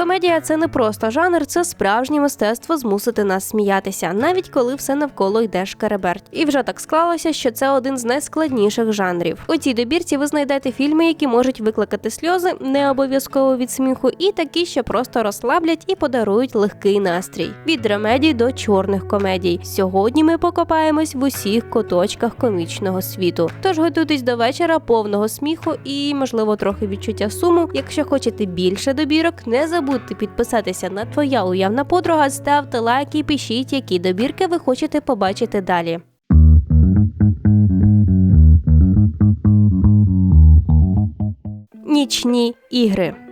Комедія це не просто жанр, це справжнє мистецтво змусити нас сміятися, навіть коли все навколо йде шкереберть. І вже так склалося, що це один з найскладніших жанрів. У цій добірці ви знайдете фільми, які можуть викликати сльози, не обов'язково від сміху, і такі, що просто розслаблять і подарують легкий настрій. Від драмедій до чорних комедій. Сьогодні ми покопаємось в усіх куточках комічного світу. Тож готуйтесь до вечора повного сміху і, можливо, трохи відчуття суму. Якщо хочете більше добірок, не забудьте підписатися на твоя уявна подруга, ставте лайки і пишіть, які добірки ви хочете побачити далі. Нічні ігри.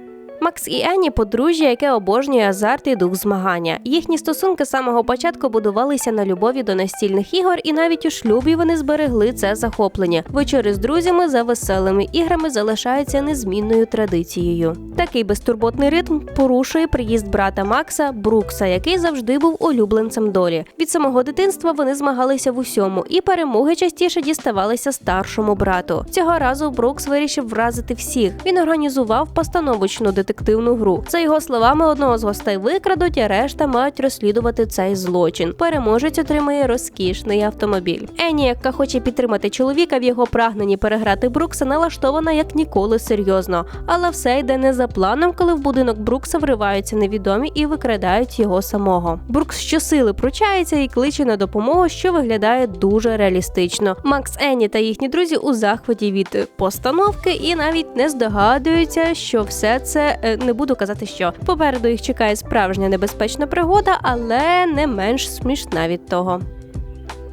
Макс і Енні подружжя, яке обожнює азарт і дух змагання. Їхні стосунки з самого початку будувалися на любові до настільних ігор, і навіть у шлюбі вони зберегли це захоплення. Вечори з друзями за веселими іграми залишаються незмінною традицією. Такий безтурботний ритм порушує приїзд брата Макса Брукса, який завжди був улюбленцем долі. Від самого дитинства вони змагалися в усьому, і перемоги частіше діставалися старшому брату. Цього разу Брукс вирішив вразити всіх. Він організував постановочну детективну гру. За його словами, одного з гостей викрадуть, а решта мають розслідувати цей злочин. Переможець отримає розкішний автомобіль. Ені, яка хоче підтримати чоловіка в його прагненні переграти Брукса, налаштована як ніколи серйозно. Але все йде не за планом, коли в будинок Брукса вриваються невідомі і викрадають його самого. Брукс щосили пручається і кличе на допомогу, що виглядає дуже реалістично. Макс Енні та їхні друзі у захваті від постановки і навіть не здогадуються, що все це е, не буду казати, що попереду їх чекає справжня небезпечна пригода, але не менш смішна від того.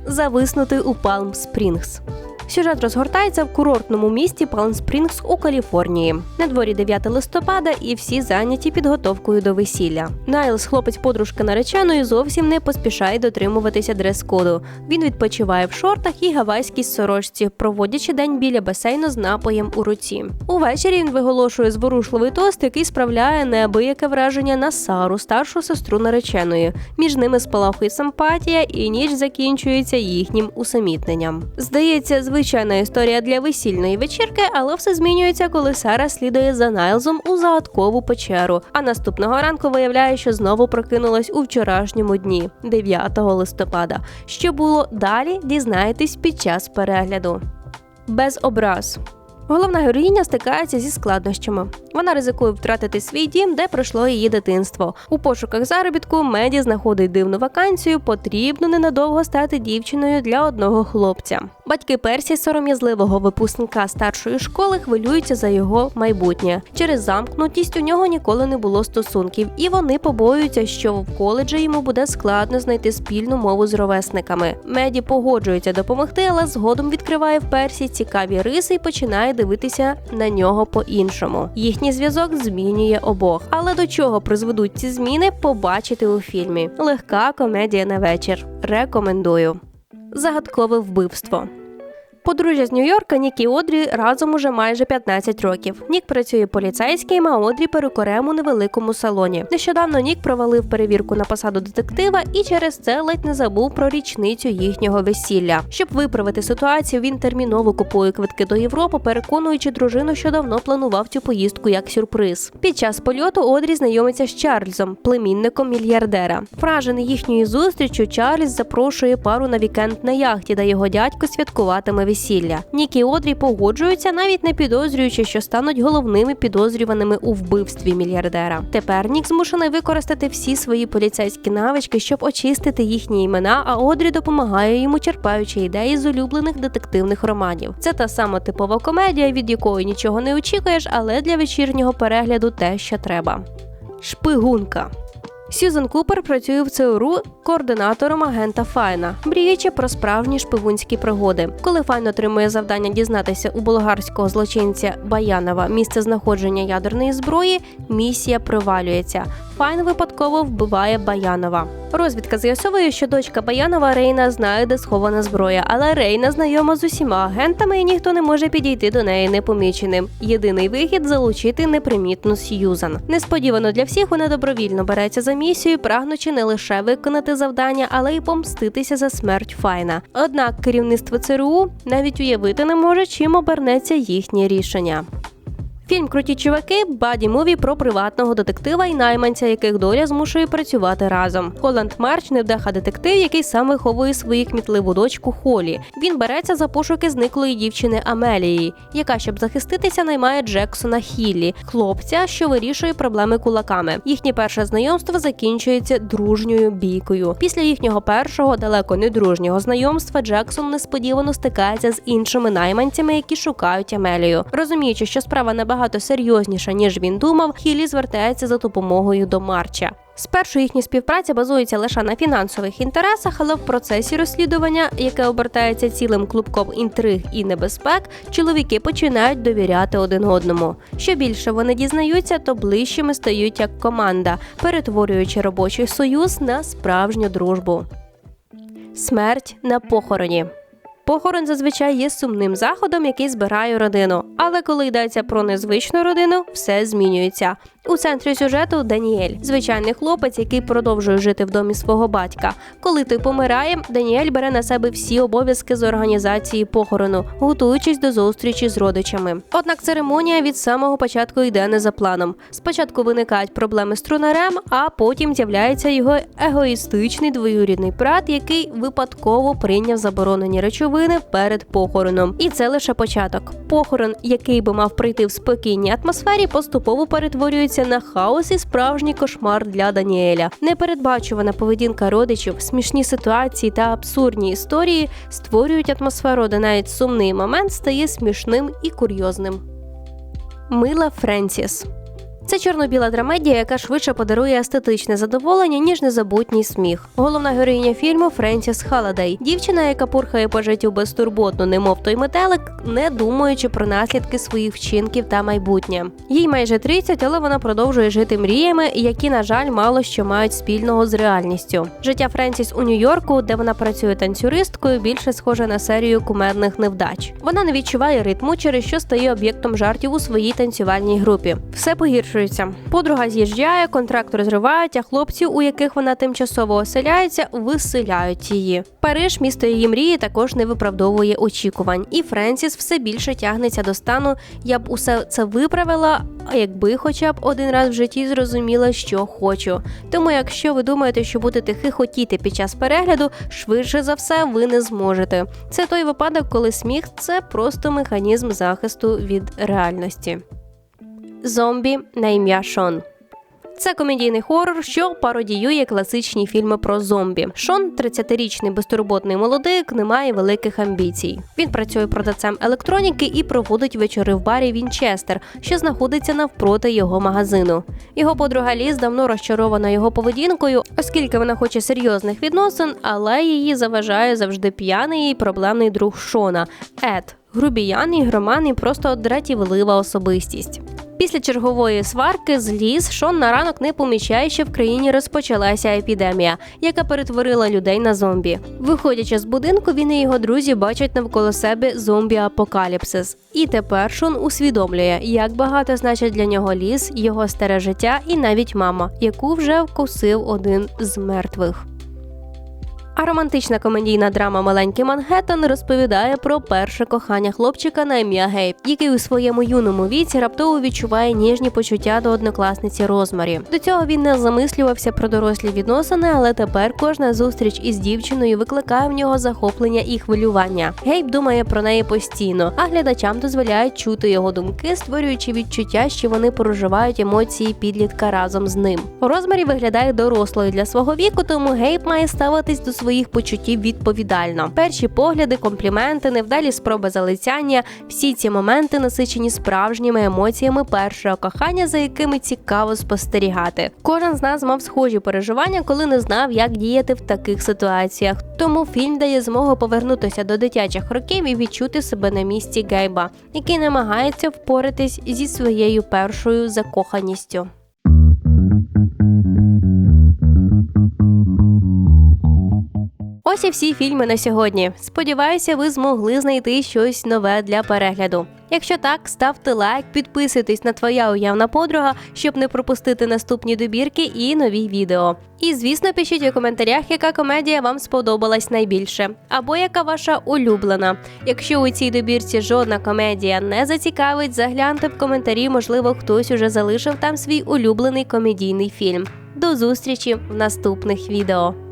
Зависнути у Палм Спрінгс. Сюжет розгортається в курортному місті Палм Спрінгс у Каліфорнії. На дворі 9 листопада, і всі зайняті підготовкою до весілля. Найлс, хлопець подружки нареченої, зовсім не поспішає дотримуватися дрес-коду. Він відпочиває в шортах і гавайській сорочці, проводячи день біля басейну з напоєм у руці. Увечері він виголошує зворушливий тост, який справляє неабияке враження на Сару, старшу сестру нареченої. Між ними спалахує симпатія, і ніч закінчується їхнім усамітненням. Здається, звичайна історія для весільної вечірки, але все змінюється, коли Сара слідує за Найлзом у загадкову печеру. А наступного ранку виявляє, що знову прокинулась у вчорашньому дні, 9 листопада. Що було далі, дізнаєтесь під час перегляду. Без образ. Головна героїня стикається зі складнощами. Вона ризикує втратити свій дім, де пройшло її дитинство. У пошуках заробітку Меді знаходить дивну вакансію. Потрібно ненадовго стати дівчиною для одного хлопця. Батьки Персі, сором'язливого випускника старшої школи, хвилюються за його майбутнє. Через замкнутість у нього ніколи не було стосунків, і вони побоюються, що в коледжі йому буде складно знайти спільну мову з ровесниками. Меді погоджується допомогти, але згодом відкриває в Персі цікаві риси і починає дивитися на нього по-іншому. Їхній зв'язок змінює обох. Але до чого призведуть ці зміни, побачити у фільмі. Легка комедія на вечір. Рекомендую. Загадкове вбивство. Подружжя з Нью-Йорка Нік і Одрі разом уже майже 15 років. Нік працює поліцейським, а Одрі перукарем у невеликому салоні. Нещодавно Нік провалив перевірку на посаду детектива і через це ледь не забув про річницю їхнього весілля. Щоб виправити ситуацію, він терміново купує квитки до Європи, переконуючи дружину, що давно планував цю поїздку як сюрприз. Під час польоту Одрі знайомиться з Чарльзом, племінником мільярдера. Вражений їхньою зустрічю, Чарльз запрошує пару на вікенд на яхті, де його дядько святкуватиме весілля весілля. Нік і Одрі погоджуються, навіть не підозрюючи, що стануть головними підозрюваними у вбивстві мільярдера. Тепер Нік змушений використати всі свої поліцейські навички, щоб очистити їхні імена. А Одрі допомагає йому, черпаючи ідеї з улюблених детективних романів. Це та сама типова комедія, від якої нічого не очікуєш, але для вечірнього перегляду те, що треба. Шпигунка. Сюзан Купер працює в ЦРУ координатором агента Файна, мріючи про справжні шпигунські пригоди. Коли Файн отримує завдання дізнатися у болгарського злочинця Баянова місце знаходження ядерної зброї, місія провалюється. Файн випадково вбиває Баянова. Розвідка з'ясовує, що дочка Баянова Рейна знає, де схована зброя, але Рейна знайома з усіма агентами, і ніхто не може підійти до неї непоміченим. Єдиний вихід залучити непримітну Сьюзан. Несподівано для всіх вона добровільно береться за місію, прагнучи не лише виконати завдання, але й помститися за смерть Файна. Однак керівництво ЦРУ навіть уявити не може, чим обернеться їхнє рішення. Фільм Круті чуваки баді муві про приватного детектива і найманця, яких доля змушує працювати разом. Холланд Марч невдаха детектив, який сам виховує свою кмітливу дочку Холі. Він береться за пошуки зниклої дівчини Амелії, яка, щоб захиститися, наймає Джексона Хіллі, хлопця, що вирішує проблеми кулаками. Їхнє перше знайомство закінчується дружньою бійкою. Після їхнього першого далеко не дружнього знайомства Джексон несподівано стикається з іншими найманцями, які шукають Амелію. Розуміючи, що справа набагато серйозніша ніж він думав, Хіллі звертається за допомогою до Марча. Спершу їхня співпраця базується лише на фінансових інтересах, але в процесі розслідування, яке обертається цілим клубком інтриг і небезпек, чоловіки починають довіряти один одному. Що більше вони дізнаються, то ближчими стають як команда, перетворюючи робочий союз на справжню дружбу. Смерть на похороні. Похорон зазвичай є сумним заходом, який збирає родину. Але коли йдеться про незвичну родину, все змінюється. У центрі сюжету Даніель, звичайний хлопець, який продовжує жити в домі свого батька. Коли той помирає, Даніель бере на себе всі обов'язки з організації похорону, готуючись до зустрічі з родичами. Однак церемонія від самого початку йде не за планом. Спочатку виникають проблеми з трунарем, а потім з'являється його егоїстичний двоюрідний брат, який випадково прийняв заборонені речовини перед похороном. І це лише початок. Похорон, який би мав прийти в спокійній атмосфері, поступово перетворюється на хаос і справжній кошмар для Даніеля. Непередбачувана поведінка родичів, смішні ситуації та абсурдні історії створюють атмосферу, де навіть сумний момент стає смішним і курйозним. Мила Френсіс це чорно-біла драмедія, яка швидше подарує естетичне задоволення, ніж незабутній сміх. Головна героїня фільму Френсіс Халадей, дівчина, яка пурхає по життю безтурботно, немов той метелик, не думаючи про наслідки своїх вчинків та майбутнє. Їй майже 30, але вона продовжує жити мріями, які, на жаль, мало що мають спільного з реальністю. Життя Френсіс у Нью-Йорку, де вона працює танцюристкою, більше схоже на серію кумедних невдач. Вона не відчуває ритму, через що стає об'єктом жартів у своїй танцювальній групі. Все погіршує погіршується. Подруга з'їжджає, контракт розривають, а хлопці, у яких вона тимчасово оселяється, виселяють її. Париж, місто її мрії, також не виправдовує очікувань, і Френсіс все більше тягнеться до стану. Я б усе це виправила, якби хоча б один раз в житті зрозуміла, що хочу. Тому, якщо ви думаєте, що будете хихотіти під час перегляду, швидше за все ви не зможете. Це той випадок, коли сміх це просто механізм захисту від реальності. Зомбі на ім'я Шон. Це комедійний хорор, що пародіює класичні фільми про зомбі. Шон, 30-річний безтурботний молодик, не має великих амбіцій. Він працює продавцем електроніки і проводить вечори в барі Вінчестер, що знаходиться навпроти його магазину. Його подруга Ліз давно розчарована його поведінкою, оскільки вона хоче серйозних відносин, але її заважає завжди п'яний і проблемний друг Шона Ед. Грубіян, ігроман просто дратівлива особистість. Після чергової сварки з ліс Шон на ранок не помічає, що в країні розпочалася епідемія, яка перетворила людей на зомбі. Виходячи з будинку, він і його друзі бачать навколо себе зомбі-апокаліпсис. І тепер Шон усвідомлює, як багато значить для нього ліс, його старе життя і навіть мама, яку вже вкусив один з мертвих. А романтична комедійна драма Маленький Мангеттен розповідає про перше кохання хлопчика на ім'я Гейб, який у своєму юному віці раптово відчуває ніжні почуття до однокласниці Розмарі. До цього він не замислювався про дорослі відносини, але тепер кожна зустріч із дівчиною викликає в нього захоплення і хвилювання. Гейб думає про неї постійно, а глядачам дозволяють чути його думки, створюючи відчуття, що вони проживають емоції підлітка разом з ним. Розмарі виглядає дорослою для свого віку, тому Гейб має ставитись до своїх почуттів відповідально. Перші погляди, компліменти, невдалі спроби залицяння всі ці моменти насичені справжніми емоціями першого кохання, за якими цікаво спостерігати. Кожен з нас мав схожі переживання, коли не знав, як діяти в таких ситуаціях. Тому фільм дає змогу повернутися до дитячих років і відчути себе на місці Гейба, який намагається впоратись зі своєю першою закоханістю. Ось і всі фільми на сьогодні. Сподіваюся, ви змогли знайти щось нове для перегляду. Якщо так, ставте лайк, підписуйтесь на твоя уявна подруга, щоб не пропустити наступні добірки і нові відео. І звісно, пишіть у коментарях, яка комедія вам сподобалась найбільше, або яка ваша улюблена. Якщо у цій добірці жодна комедія не зацікавить, загляньте в коментарі, можливо, хтось уже залишив там свій улюблений комедійний фільм. До зустрічі в наступних відео.